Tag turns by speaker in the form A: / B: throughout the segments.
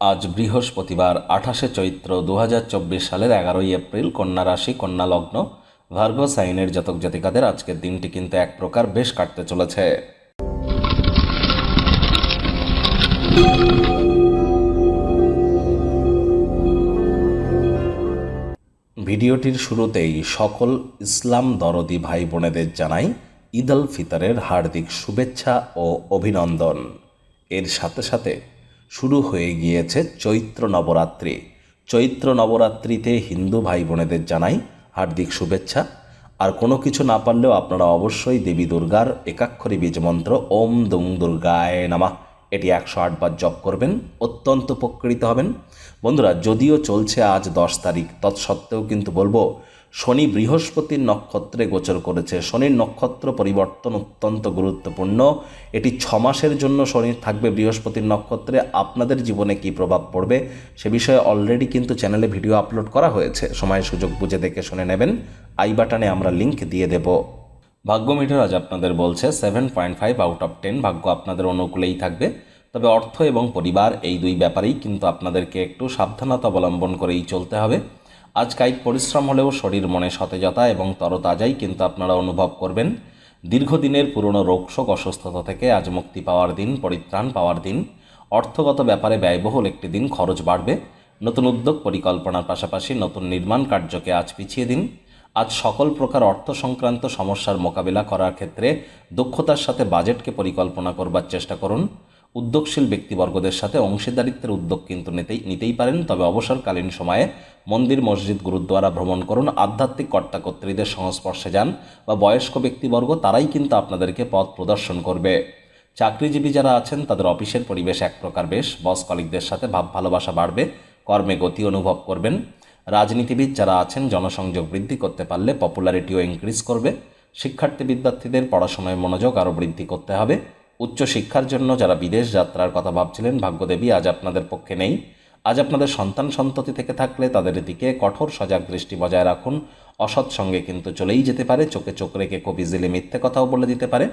A: আজ বৃহস্পতিবার, আঠাশে চৈত্র দু হাজার চব্বিশ সালের এগারোই এপ্রিল, কন্যা রাশি, কন্যা লগ্ন, ভার্গ সাইনের জাতক জাতিকাদের আজকের দিনটি কিন্তু এক প্রকার বেশ কাটতে চলেছে। ভিডিওটির শুরুতেই সকল ইসলাম দরদি ভাই বোনেদের জানাই ঈদ আল ফিতরের হার্দিক শুভেচ্ছা ও অভিনন্দন। এর সাথে সাথে শুরু হয়ে গিয়েছে চৈত্র নবরাত্রি। চৈত্র নবরাত্রিতে হিন্দু ভাই বোনেদের জানাই হার্দিক শুভেচ্ছা। আর কোনো কিছু না পারলেও আপনারা অবশ্যই দেবী দুর্গার একাক্ষরী বীজ মন্ত্র ওম দুং দুর্গায় নামা এটি একশো আটবার জপ করবেন, অত্যন্ত উপকৃত হবেন। বন্ধুরা, যদিও চলছে আজ দশ তারিখ, তৎসত্ত্বেও কিন্তু বলব শনি বৃহস্পতির নক্ষত্রে গোচর করেছে। শনির নক্ষত্র পরিবর্তন অত্যন্ত গুরুত্বপূর্ণ। এটি ছ মাসের জন্য শনি থাকবে বৃহস্পতির নক্ষত্রে। আপনাদের জীবনে কি প্রভাব পড়বে সে বিষয়ে অলরেডি কিন্তু চ্যানেলে ভিডিও আপলোড করা হয়েছে। সময়, সুযোগ বুঝে দেখে শুনে নেবেন। আই বাটনে আমরা লিংক দিয়ে দেবো। ভাগ্য মিটার আজ আপনাদের বলছে seven point five out of ten ভাগ্য আপনাদের অনুকূলেই থাকবে। তবে অর্থ এবং পরিবার এই দুই ব্যাপারেই কিন্তু আপনাদেরকে একটু সাবধানতা অবলম্বন করেই চলতে হবে। আজ কায়িক পরিশ্রম হলেও শরীর মনে সতেজতা এবং তরতাজাই কিন্তু আপনারা অনুভব করবেন। দীর্ঘদিনের পুরনো রোগশোক অসুস্থতা থেকে আজ মুক্তি পাওয়ার দিন, পরিত্রাণ পাওয়ার দিন। অর্থগত ব্যাপারে ব্যয়বহুল একটি দিন, খরচ বাড়বে। নতুন উদ্যোগ পরিকল্পনার পাশাপাশি নতুন নির্মাণ কার্যকে আজ পিছিয়ে দিন। আজ সকল প্রকার অর্থ সংক্রান্ত সমস্যার মোকাবিলা করার ক্ষেত্রে দক্ষতার সাথে বাজেটকে পরিকল্পনা করবার চেষ্টা করুন। উদ্যোগশীল ব্যক্তিবর্গদের সাথে অংশীদারিত্বের উদ্যোগ কিন্তু নিতেই নিতেই পারেন। তবে অবসরকালীন সময়ে মন্দির, মসজিদ, গুরুদ্বারা ভ্রমণ করুন। আধ্যাত্মিক কর্তাকর্ত্রীদের সংস্পর্শে যান বা বয়স্ক ব্যক্তিবর্গ, তারাই কিন্তু আপনাদেরকে পথ প্রদর্শন করবে। চাকরিজীবী যারা আছেন, তাদের অফিসের পরিবেশ এক প্রকার বেশ। বস কলিকদের সাথে ভাব ভালোবাসা বাড়বে, কর্মে গতি অনুভব করবেন। রাজনীতিবিদ যারা আছেন, জনসংযোগ বৃদ্ধি করতে পারলে পপুলারিটিও ইনক্রিজ করবে। শিক্ষার্থী বিদ্যার্থীদের পড়াশোনায় মনোযোগ আরও বৃদ্ধি করতে হবে। উচ্চ শিক্ষার জন্য যারা বিদেশ যাত্রার কথা ভাবছিলেন, ভাগ্যদেবী, আজ আপনাদের পক্ষে নেই। আজ আপনাদের সন্তান সন্ততি থেকে থাকলে তাদের দিকে কঠোর সজাগ দৃষ্টি বজায় রাখুন। অসৎ সঙ্গে কিন্তু চলেই যেতে পারে, চোখে চোখ রেখে খুব ইজিলি মিথ্যে কথাও বলে দিতে পারে।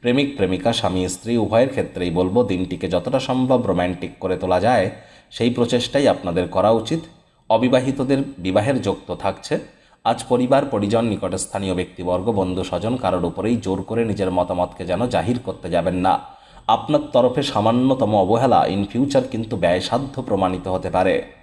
A: প্রেমিক, প্রেমিকা, স্বামী, স্ত্রী, উভয়ের ক্ষেত্রেই বলব, দিনটিকে যতটা সম্ভব রোম্যান্টিক করে তোলা যায়, সেই প্রচেষ্টাই আপনাদের করা উচিত। অবিবাহিতদের বিবাহের যোগ তো থাকছে। আজ পরিবার, পরিজন, নিকটস্থানীয় ব্যক্তিবর্গ, বন্ধু, স্বজন কারোর উপরেই জোর করে নিজের মতামতকে যেন জাহির করতে যাবেন না। আপনার তরফে সামান্যতম অবহেলা ইন ফিউচার কিন্তু ব্যয়সাধ্য প্রমাণিত হতে পারে।